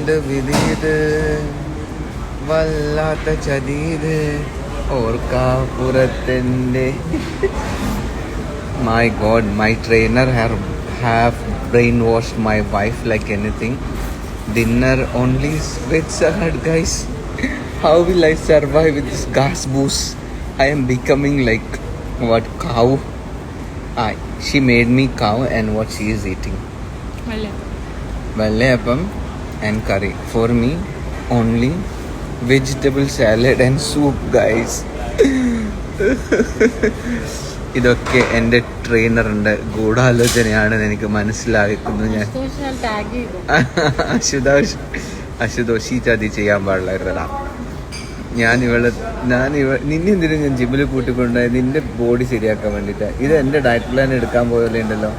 എന്ത് വിധിയത് വല്ലാത്ത ചതീത് ഓർക്കാപ്പുറത്തിൻ്റെ my god my trainer have have brain wash my wife like anything dinner only with salad guys how will I survive with this gas boos I am becoming like what cow I she made me cow and what she is eating അല്ലേ വെള്ളയപ്പം and curry. For me, only vegetable salad and soup, guys. ഇതൊക്കെ എന്റെ ട്രെയിനറിന്റെ ഗൂഢാലോചനയാണെന്ന് എനിക്ക് മനസ്സിലാക്കുന്നു ഞാൻ. അശുതോഷ് അശുതോഷ് ഈ ചതി ചെയ്യാൻ പാടില്ലായിരുന്നടാ. ഞാൻ ഇവളെ ഞാൻ ഇവ നിന്നെ എന്തിനും ഞാൻ ജിമ്മിൽ കൂട്ടിക്കൊണ്ടുപോയി നിന്റെ ബോഡി ശരിയാക്കാൻ വേണ്ടിട്ട് ഇത് എന്റെ ഡയറ്റ് പ്ലാൻ എടുക്കാൻ പോയല്ലേ ഉണ്ടല്ലോ?